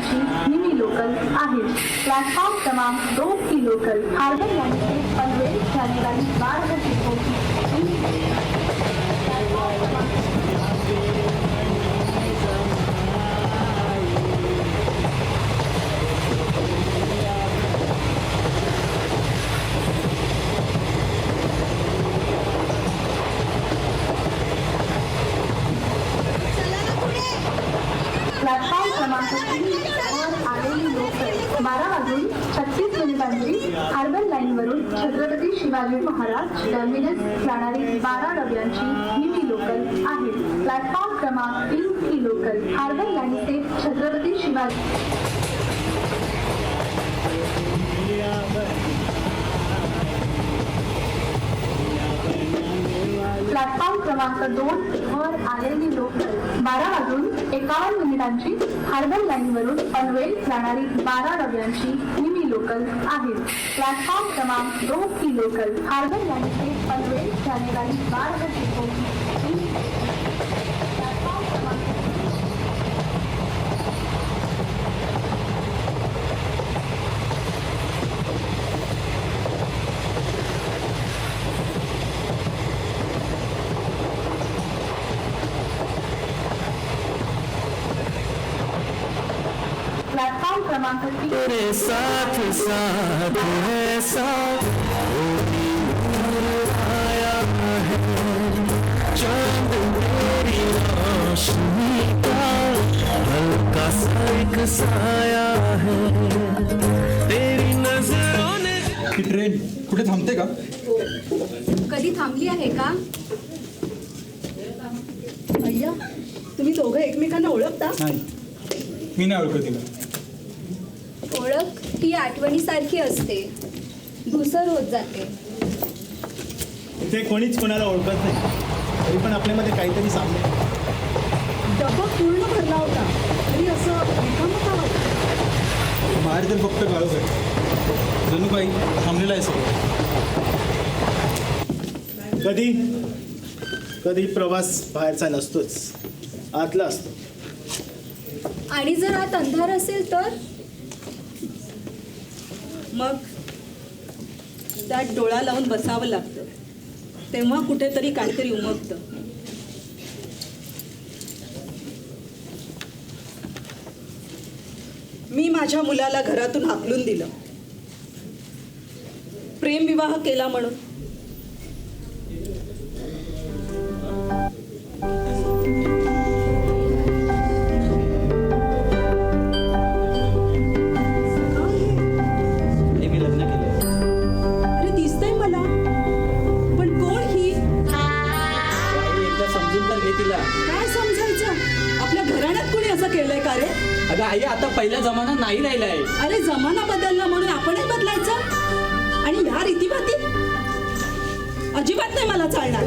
Panvel mini local आहेत platform क्रमांक दोन ही लोकल. हार्बर लाईन पनवेल जानेवारी बारा डिपोची प्लॅटफॉर्म क्रमांक तीन वर आलेली लोकल बारा वाजून छत्तीस मिनिटांची हार्बर लाईनवरून छत्रपती शिवाजी महाराज टर्मिनस जाणारी बारा डब्यांची मिनी लोकल आहे. प्लॅटफॉर्म क्रमांक तीन ही लोकल. हार्बर लाईन ते छत्रपती शिवाजी. प्लॅटफॉर्म क्रमांक दोन वर आलेली लोकल. बारा वाजून एकावन्न मिनिटांची हार्बर लाईनवरून पनवेल जाणारी बारा डब्यांची लोकल आहे. प्लॅटफॉर्म क्रमांक दोन ही लोकल हार्बर यांचे पनवेल जानेवारी बारा डिपोची प्लॅटफॉर्म क्रमांक प्लॅटफॉर्म क्रमांक तीन तेरे साथ साथ है साथ। कोई नूर आया है। चांद मेरी रोशनी का हल्का सा एक साया है। तेरी नजरों ने ही ट्रेन कुठे थांबते का? कधी थांबली आहे का? अय्या तुम्ही दोघं एकमेकांना ओळखता? नाही. मी नाही ओळखत तिला. ओळख ही आठवणीसारखी असते. धुसर होत जाते. इथे कोणीच कोणाला ओळखत नाही. तरी पण आपल्यामध्ये काहीतरी साम्य डबा पूर्ण भरला होता. तरी असं रिकामं का? बाहेर तर फक्त काळोख आहे. जणू काही थांबलेलं आहे सगळं. कधी? कधी प्रवास बाहेरचा नसतोच. आतला असतो. आणि जर आत अंधार असेल तर? मग त्यात डोळा लावून बसावं लागतं. तेव्हा कुठेतरी काहीतरी उमगतं. मी माझ्या मुलाला घरातून हाकलून दिलं. प्रेमविवाह केला म्हणून. पहिला जमाना नाही राहिला आहे. अरे जमाना बदलला म्हणून आपणही बदलायचं? आणि ह्या रीतीभाती? अजिबात नाही मला चालणार.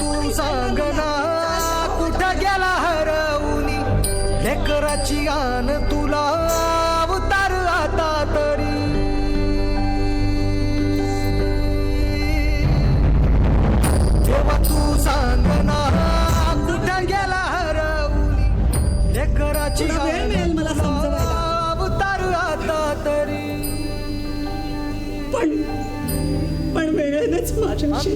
तू सांग ना. कुठं गेला हरवूनी लेकराची आन तुला वेळेनेच माझ्याशी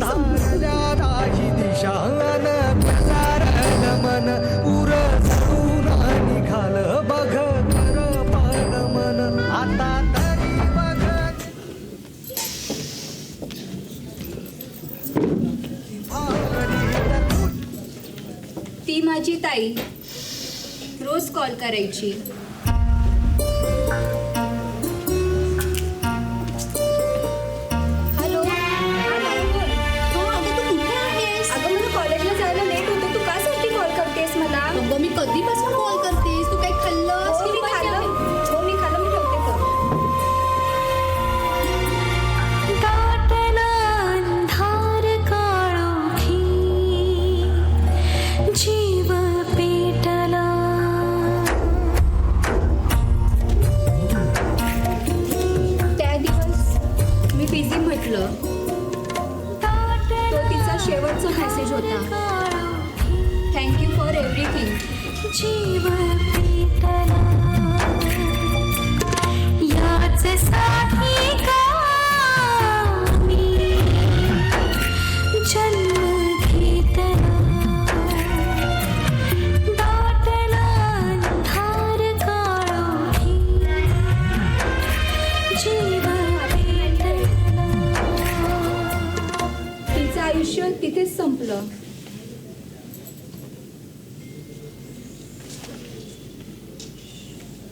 मन उर निघाल बघ मन. आता ती माझी ताई. रोज कॉल करायची.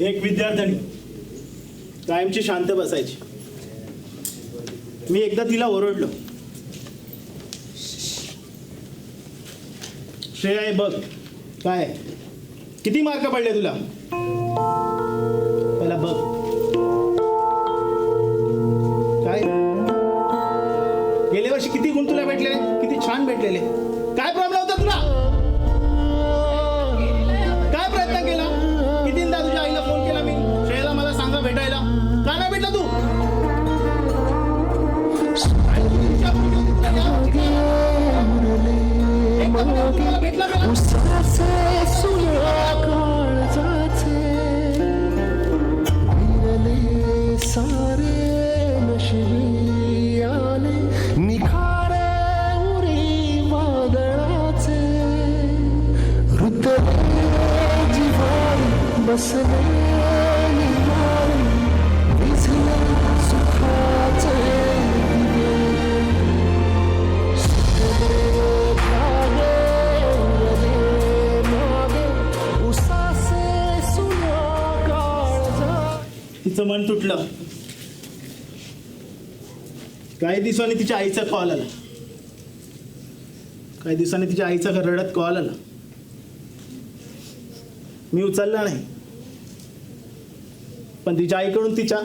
एक विद्यार्थिनी कायमची शांत बसायची. मी एकदा तिला ओरडलो. श्रेया हे बघ. काय किती मार्क पडले तुला? पहिला बघ. काय? गेल्या वर्षी किती गुण तुला भेटलेले किती छान भेटलेले. काय प्रॉब्लेम तुम्हाला भेटला का? सारे नशिबियाने निखारे उरी वादळाचे ऋतले जिव्हाळी बसले तिचं मन तुटलं. काही दिवसांनी तिच्या आईचा कॉल आला. काही दिवसांनी तिच्या आईचा रडत कॉल आला. मी उचलला नाही. पण तिच्या आईकडून तिच्या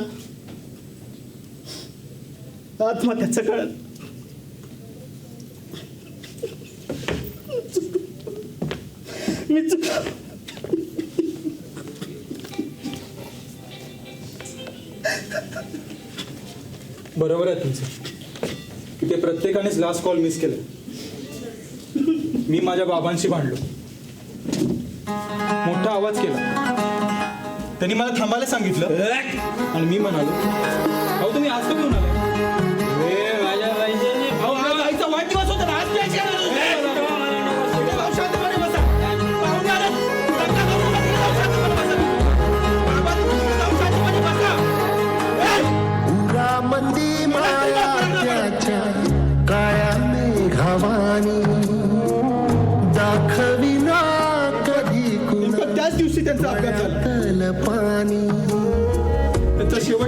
आत्महत्याचं कळत मी चुक बरोबर आहे तुमचं. की ते प्रत्येकानेच लास्ट कॉल मिस केलं मी माझ्या बाबांशी भांडलो. मोठा आवाज केला. त्यांनी मला थांबायला सांगितलं. आणि मी म्हणालो अहो तुम्ही आज का घेऊन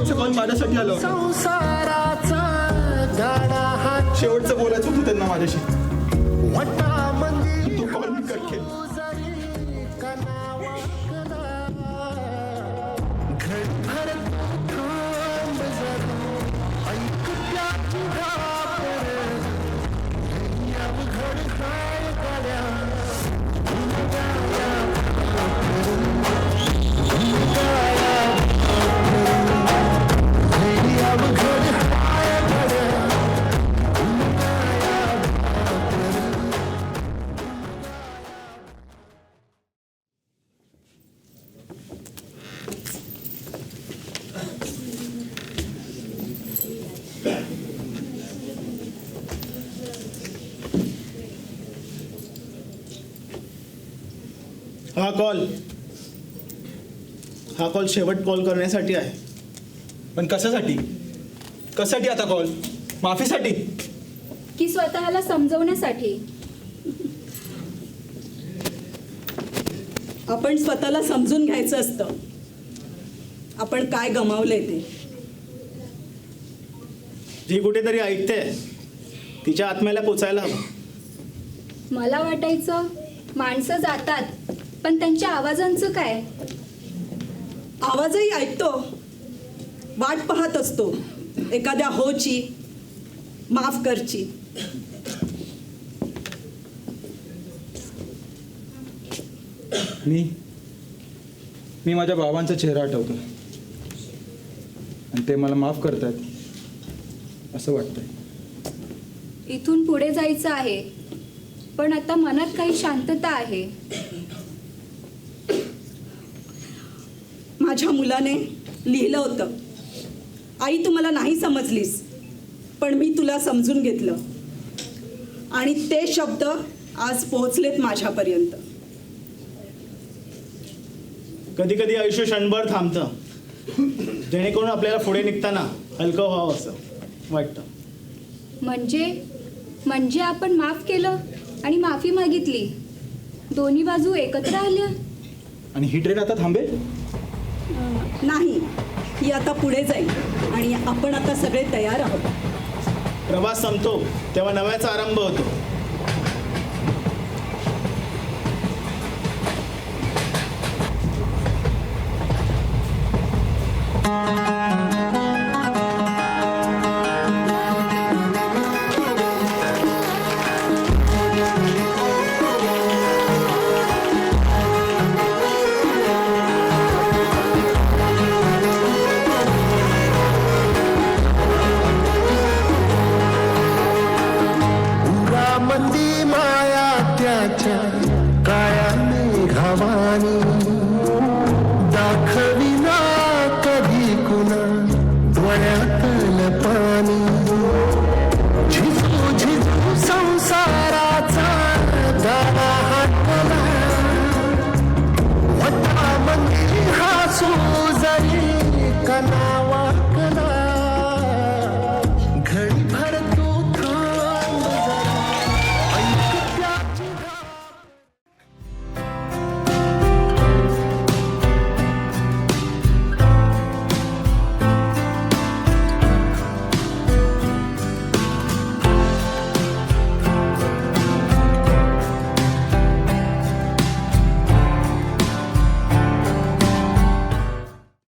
शेवटचा कॉल माझ्यासाठी आला. होता संसाराचा गाडा हा शेवटचं बोलायचं होतं त्यांना माझ्याशी. कॉल हा कॉल शेवट कॉल करण्यासाठी आहे. पण कशासाठी? कशासाठी आता कॉल माफीसाठी? की स्वतःला समजवण्यासाठी. आपण स्वतःला समजून घ्यायचं असतं. आपण काय गमावलंय ते? जी कुठेतरी ऐकते तिच्या आत्म्याला पोचायला हवं. मला वाटायचं माणसं जातात. पण त्यांच्या आवाजांचं काय? आवाजही ऐकतो. वाट पाहत असतो. एखाद्या होची माफ करची. मी मी माझ्या बाबांचा चेहरा आठवतो आणि ते मला माफ करतायत असं वाटतंय. इथून पुढे जायचं आहे. पण आता मनात काही शांतता आहे. माझ्या मुलाने लिहिलं होतं. आई तू मला नाही समजलीस पण मी तुला समजून घेतलं. आणि ते शब्द आज पोहोचलेत माझ्यापर्यंत. कधी कधी आयुष्य क्षणभर थांबतं. जेणेकरून आपल्याला पुढे निघताना हलकं व्हावं असं वाटतं. म्हणजे म्हणजे आपण माफ केलं आणि माफी मागितली. दोन्ही बाजू एकत्र आल्या. आणि ही ट्रेन आता थांबेल? नाही ही आता पुढे जाईल आणि आपण आता सगळे तयार आहोत. प्रवास संपतो तेव्हा नव्याचा आरंभ होतो. काळ्या मेघावा